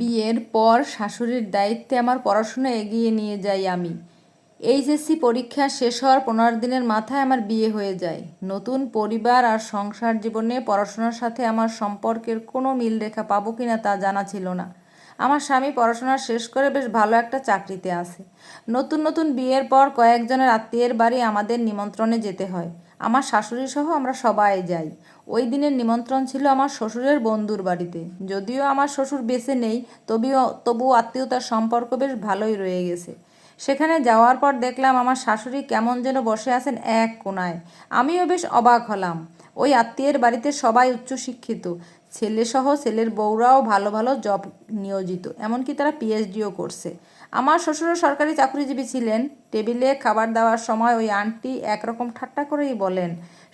বিয়ের পর শাশুড়ির দায়িত্বে আমার পড়াশোনা এগিয়ে নিয়ে যাই আমি। এইচএসসি পরীক্ষা শেষ হওয়ার পনেরো দিনের মাথায় আমার বিয়ে হয়ে যায়। নতুন পরিবার আর সংসার জীবনে পড়াশোনার সাথে আমার সম্পর্কের কোনো মিল রেখা পাবো কিনা তা জানা ছিল না। আমার স্বামী পড়াশোনা শেষ করে বেশ ভালো একটা চাকরিতে আছে। নতুন নতুন বিয়ের পর কয়েকজনের আত্মীয়ের বাড়ি আমাদের নিমন্ত্রণে যেতে হয়। আমার শাশুড়ি সহ আমরা সবাই যাই। ওই দিনের নিমন্ত্রণ ছিল আমার শ্বশুরের বন্ধুর বাড়িতে। যদিও আমার শ্বশুর বেঁচে নেই, তবেও তবুও আত্মীয়তার সম্পর্ক বেশ ভালোই রয়ে গেছে। সেখানে যাওয়ার পর দেখলাম আমার শাশুড়ি কেমন যেন বসে আছেন এক কোনায় আমিও বেশ অবাক হলাম। ওই আত্মীয়ের বাড়িতে সবাই উচ্চশিক্ষিত। ছেলেসহ ছেলের বউরাও ভালো ভালো জব নিয়োজিত। এমনকি তারা পিএইচডিও করছে। আমার শ্বশুরও সরকারি চাকরিজীবী ছিলেন। টেবিলে খাবার দেওয়ার সময় ওই আন্টি একরকম ঠাট্টা করেই বলেন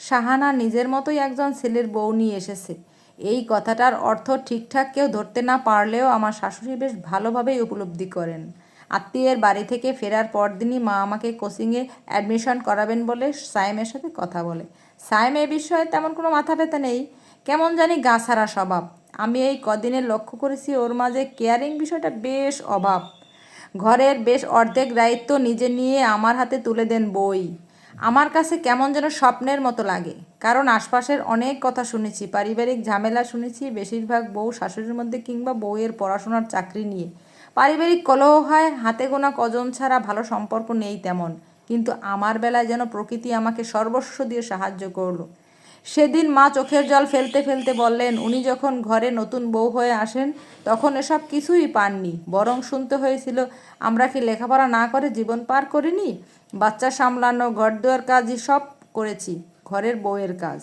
শাহানা নিজের মতোই একজন ছেলের বউ নিয়ে এসেছে। এই কথাটার অর্থ ঠিকঠাক কেউ ধরতে না পারলেও আমার শাশুড়ি বেশ ভালোভাবেই উপলব্ধি করেন। আত্মীয়ের বাড়ি থেকে ফেরার পরদিনই মা আমাকে কোচিংয়ে অ্যাডমিশন করাবেন বলে সাইমের সাথে কথা বলে। সাইম এ বিষয়ে তেমন কোনো মাথা ব্যথা নেই। কেমন জানি গা ছাড়া স্বভাব। আমি এই কদিনে লক্ষ্য করেছি ওর মাঝে কেয়ারিং বিষয়টা বেশ অভাব। ঘরের বেশ অর্ধেক দায়িত্ব নিজে নিয়ে আমার হাতে তুলে দেন বই। আমার কাছে কেমন যেন স্বপ্নের মতো লাগে। কারণ আশপাশের অনেক কথা শুনেছি, পারিবারিক ঝামেলা শুনেছি, বেশিরভাগ বউ শাশুড়ির মধ্যে কিংবা বউয়ের পড়াশোনার চাকরি নিয়ে। পারিবারিক কলহ হয় হাতে গোনা কজন ছাড়া ভালো সম্পর্ক নেই তেমন। কিন্তু আমার বেলায় যেন প্রকৃতি আমাকে সর্বস্ব দিয়ে সাহায্য করল। সেদিন মা চোখের জল ফেলতে ফেলতে বললেন, উনি যখন ঘরে নতুন বউ হয়ে আসেন, তখন এসব কিছুই পাননি। বরং শুনতে হয়েছিল, আমরা কি লেখাপড়া না করে জীবন পার করিনি? বাচ্চা সামলানো, ঘর দুয়ার কাজই সব করেছি, ঘরের বউয়ের কাজ।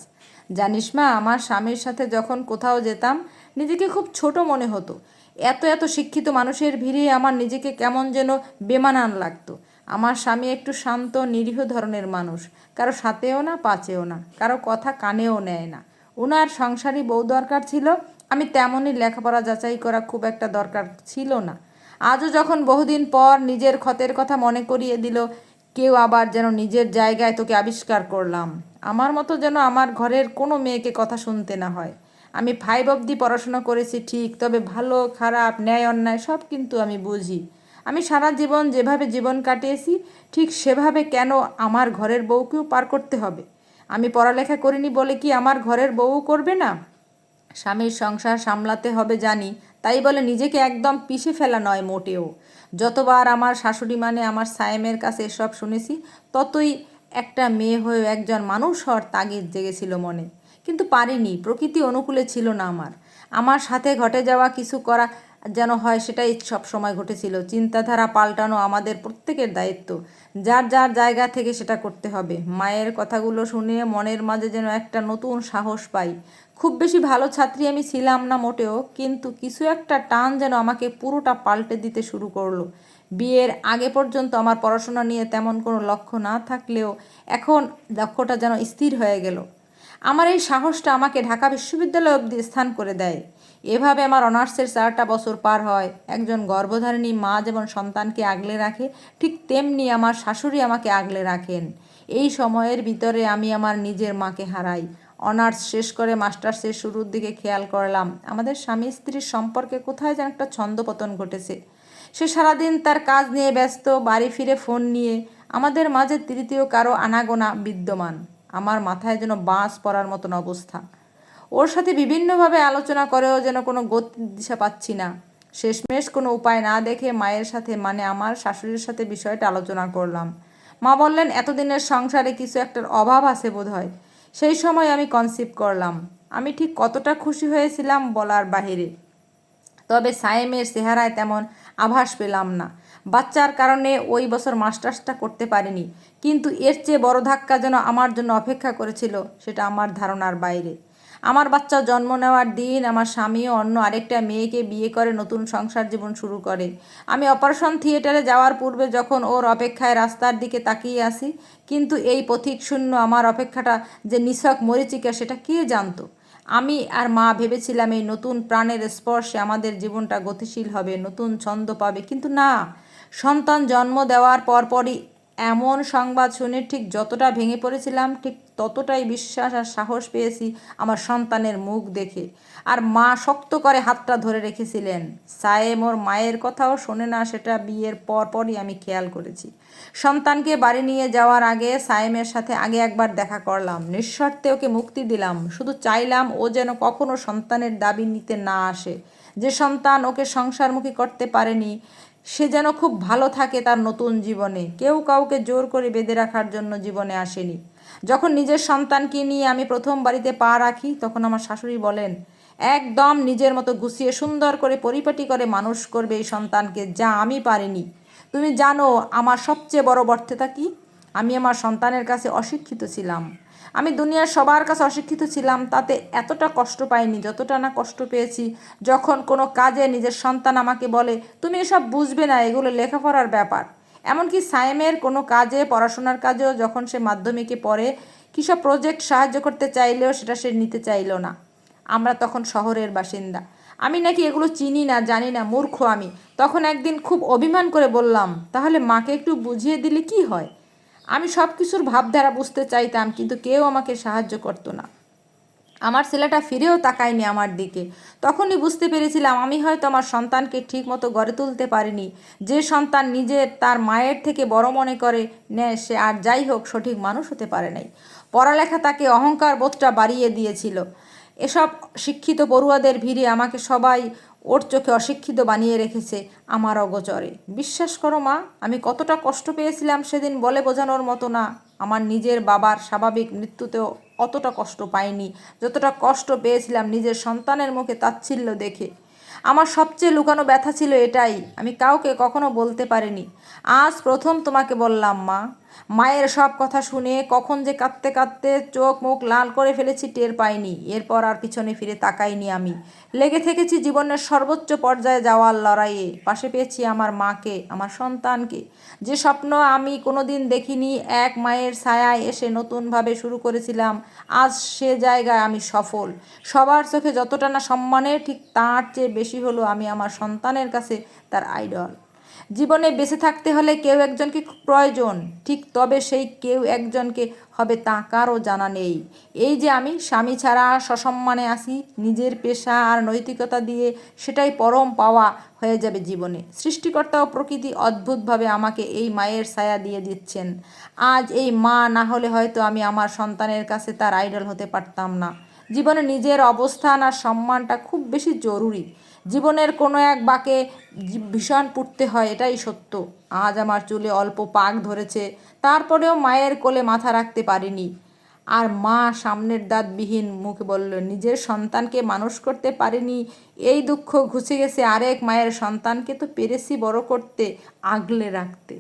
জানিস মা, আমার স্বামীর সাথে যখন কোথাও যেতাম, নিজেকে খুব ছোট মনে হতো। এত এত শিক্ষিত মানুষের ভিড়ে আমার নিজেকে কেমন যেন বেমানান লাগতো। আমার স্বামী একটু শান্ত, নিরীহ ধরনের মানুষ। কারও সাথেও না, পাচেও না। কারও কথা কানেও নেয় না। ওনার সংসারী বউ দরকার ছিল। আমি তেমনই লেখাপড়া যাচাই করা খুব একটা দরকার ছিল না। আজও যখন বহুদিন পর নিজের ক্ষতের কথা মনে করিয়ে দিল, কেউ আবার যেন নিজের জায়গায় তোকে আবিষ্কার করলাম। আমার মতো যেন আমার ঘরের কোনো মেয়েকে কথা শুনতে না হয়। আমি ফাইভ অবধি পড়াশোনা করেছি, ঠিক, তবে ভালো, খারাপ, ন্যায়, অন্যায় সব কিন্তু আমি বুঝি। আমি সারা জীবন যেভাবে জীবন কাটিয়েছি, ঠিক সেভাবে কেন আমার ঘরের বউকেও পার করতে হবে? আমি পড়ালেখা করিনি বলে কি আমার ঘরের বউ করবে না? স্বামীর সংসার সামলাতে হবে জানি, তাই বলে নিজেকে একদম পিষে ফেলা নয় মোটেও। যতবার আমার শাশুড়ি মানে আমার সায়েমের কাছে এসব শুনেছি, ততই একটা মেয়ে হয়েও একজন মানুষ হওয়ার তাগিদ জেগেছিল মনে। কিন্তু পারিনি, প্রকৃতি অনুকূলে ছিল না আমার। আমার সাথে ঘটে যাওয়া কিছু করা যেন হয় সেটাই সব সময় ঘটেছিল। চিন্তাধারা পাল্টানো আমাদের প্রত্যেকের দায়িত্ব। যার যার জায়গা থেকে সেটা করতে হবে। মায়ের কথাগুলো শুনে মনের মাঝে যেন একটা নতুন সাহস পাই। খুব বেশি ভালো ছাত্রী আমি ছিলাম না মোটেও, কিন্তু কিছু একটা টান যেন আমাকে পুরোটা পাল্টে দিতে শুরু করল। বিয়ের আগে পর্যন্ত আমার পড়াশোনা নিয়ে তেমন কোনো লক্ষ্য না থাকলেও এখন লক্ষ্যটা যেন স্থির হয়ে গেল। আমার এই সাহসটা আমাকে ঢাকা বিশ্ববিদ্যালয় অবধি স্থান করে দেয়। এভাবে আমার অনার্সের চারটা বছর পার হয়। একজন গর্ভধারিণী মা যেমন সন্তানকে আগলে রাখে, ঠিক তেমনি আমার শাশুড়ি আমাকে আগলে রাখেন। এই সময়ের ভিতরে আমি আমার নিজের মাকে হারাই। অনার্স শেষ করে মাস্টার্সের শুরুর দিকে খেয়াল করলাম, আমাদের স্বামী স্ত্রীর সম্পর্কে কোথায় যেন একটা ছন্দপতন ঘটেছে। সে সারাদিন তার কাজ নিয়ে ব্যস্ত, বাড়ি ফিরে ফোন নিয়ে, আমাদের মাঝে তৃতীয় কারও আনাগোনা বিদ্যমান। আমার মাথায় যেন বাঁশ পড়ার মতন অবস্থা। ওর সাথে বিভিন্নভাবে আলোচনা করেও যেন কোনো গতি দিশা পাচ্ছি না। শেষমেশ কোনো উপায় না দেখে মায়ের সাথে মানে আমার শাশুড়ির সাথে বিষয়টা আলোচনা করলাম। মা বললেন, এতদিনের সংসারে কিছু একটার অভাব আছে বোধ হয় সেই সময় আমি কনসিভ করলাম। আমি ঠিক কতটা খুশি হয়েছিলাম বলার বাহিরে। তবে সায়েমের চেহারায় তেমন আভাস পেলাম না। বাচ্চার কারণে ওই বছর মাস্টার্সটা করতে পারিনি। কিন্তু এর চেয়ে বড় ধাক্কা যেন আমার জন্য অপেক্ষা করেছিল, সেটা আমার ধারণার বাইরে। আমার বাচ্চা জন্ম নেওয়ার দিন আমার স্বামীও অন্য আরেকটা মেয়েকে বিয়ে করে নতুন সংসার জীবন শুরু করে। আমি অপারেশন থিয়েটারে যাওয়ার পূর্বে যখন ওর অপেক্ষায় রাস্তার দিকে তাকিয়ে আসি কিন্তু এই পথিক শূন্য আমার অপেক্ষাটা যে নিছক মরিচিকা সেটা কে জানতো? আমি আর মা ভেবেছিলাম এই নতুন প্রাণের স্পর্শে আমাদের জীবনটা গতিশীল হবে, নতুন ছন্দ পাবে, কিন্তু না। সন্তান জন্ম দেওয়ার পরপরই এমন সংবাদ শুনে ঠিক যতটা ভেঙে পড়েছিলাম, ঠিক ততটাই বিশ্বাস আর সাহস পেয়েছি আমার সন্তানের মুখ দেখে। আর মা শক্ত করে হাতটা ধরে রেখেছিলেন। সায়েম ওর মায়ের কথাও শোনে না, সেটা বিয়ের পর পরই আমি খেয়াল করেছি। সন্তানকে বাড়ি নিয়ে যাওয়ার আগে সায়েমের সাথে আগে একবার দেখা করলাম। নিঃশর্তে ওকে মুক্তি দিলাম। শুধু চাইলাম ও যেন কখনো সন্তানের দাবি নিতে না আসে। যে সন্তান ওকে সংসারমুখী করতে পারেনি সে যেন খুব ভালো থাকে তার নতুন জীবনে। কেউ কাউকে জোর করে বেঁধে রাখার জন্য জীবনে আসেনি। যখন নিজের সন্তানকে নিয়ে আমি প্রথম বাড়িতে পা রাখি, তখন আমার শাশুড়ি বলেন, একদম নিজের মতো গুছিয়ে সুন্দর করে পরিপাটি করে মানুষ করবে এই সন্তানকে, যা আমি পারিনি। তুমি জানো, আমার সবচেয়ে বড় ব্যর্থতা কি? আমি আমার সন্তানের কাছে অশিক্ষিত ছিলাম। আমি দুনিয়ার সবার কাছে অশিক্ষিত ছিলাম, তাতে এতটা কষ্ট পাইনি, যতটা না কষ্ট পেয়েছি। যখন কোনো কাজে নিজের সন্তান আমাকে বলে, তুমি এসব বুঝবে না, এগুলো লেখাপড়ার ব্যাপার। এমনকি সায়েমের কোনো কাজে, পড়াশোনার কাজেও যখন সে মাধ্যমিকে পড়ে, কিসব প্রজেক্ট সাহায্য করতে চাইলেও সেটা সে নিতে চাইলো না। আমরা তখন শহরের বাসিন্দা। আমি নাকি এগুলো চিনি না, জানি না, মূর্খ আমি। তখন একদিন খুব অভিমান করে বললাম, তাহলে মাকে একটু বুঝিয়ে দিলে কি হয়? আমি সব কিছুর ভাবধারা বুঝতে চাইতাম, কিন্তু কেউ আমাকে সাহায্য করতো না। আমার ছেলেটা ফিরেও তাকায়নি আমার দিকে। তখনই বুঝতে পেরেছিলাম আমি হয়তো আমার সন্তানকে ঠিক মতো গড়ে তুলতে পারিনি। যে সন্তান নিজের তার মায়ের থেকে বড় মনে করে নেয় সে আর যাই হোক, সঠিক মানুষ হতে পারে নাই। পড়ালেখা তাকে অহংকার বোধটা বাড়িয়ে দিয়েছিল। এসব শিক্ষিত পড়ুয়াদের ভিড়ে আমাকে সবাই ওর চোখে অশিক্ষিত বানিয়ে রেখেছে আমার অগোচরে। বিশ্বাস করো মা, আমি কতটা কষ্ট পেয়েছিলাম সেদিন বলে বোঝানোর মতো না। আমার নিজের বাবার স্বাভাবিক মৃত্যুতেও অতটা কষ্ট পাইনি, যতটা কষ্ট পেয়েছিলাম নিজের সন্তানের মুখে তাচ্ছিল্য দেখে। আমার সবচেয়ে লুকানো ব্যথা ছিল এটাই, আমি কাউকে কখনো বলতে পারিনি। আজ প্রথম তোমাকে বললাম মা মায়ের সব কথা শুনে কখন যে কাঁদতে কাঁদতে চোখ মুখ লাল করে ফেলেছি, টের পাইনি। এরপর আর পিছনে ফিরে তাকাইনি আমি। লেগে থেকেছি জীবনের সর্বোচ্চ পর্যায়ে যাওয়ার লড়াইয়ে। পাশে পেয়েছি আমার মাকে, আমার সন্তানকে। যে স্বপ্ন আমি কোনোদিন দেখিনি, এক মায়ের ছায়ায় এসে নতুনভাবে শুরু করেছিলাম। আজ সে জায়গায় আমি সফল। সবার চোখে যতটা না সম্মানের, ঠিক তার চেয়ে বেশি হলো আমি আমার সন্তানের কাছে তার আইডল। জীবনে বেঁচে থাকতে হলে কেউ একজনকে প্রয়োজন, ঠিক তবে সেই কেউ একজনকে হবে তা কারও জানা নেই। এই যে আমি স্বামী ছাড়া সসম্মানে আসি নিজের পেশা আর নৈতিকতা দিয়ে সেটাই পরম পাওয়া হয়ে যাবে জীবনে। সৃষ্টিকর্তা ও প্রকৃতি অদ্ভুতভাবে আমাকে এই মায়ের ছায়া দিয়ে দিচ্ছেন। আজ এই মা না হলে হয়তো আমি আমার সন্তানের কাছে তার আইডল হতে পারতাম না। জীবনে নিজের অবস্থান আর সম্মানটা খুব বেশি জরুরি। জীবনের কোনো এক বাঁকে ভীষণ পুড়তে হয়, এটাই সত্য। আজ আমার চুলে অল্প পাক ধরেছে, তারপরেও মায়ের কোলে মাথা রাখতে পারিনি। আর মা সামনের দাঁতবিহীন মুখে বলল, নিজের সন্তানকে মানুষ করতে পারিনি, এই দুঃখ ঘুষে গেছে আরেক মায়ের সন্তানকে তো পেরেছি বড় করতে, আগলে রাখতে।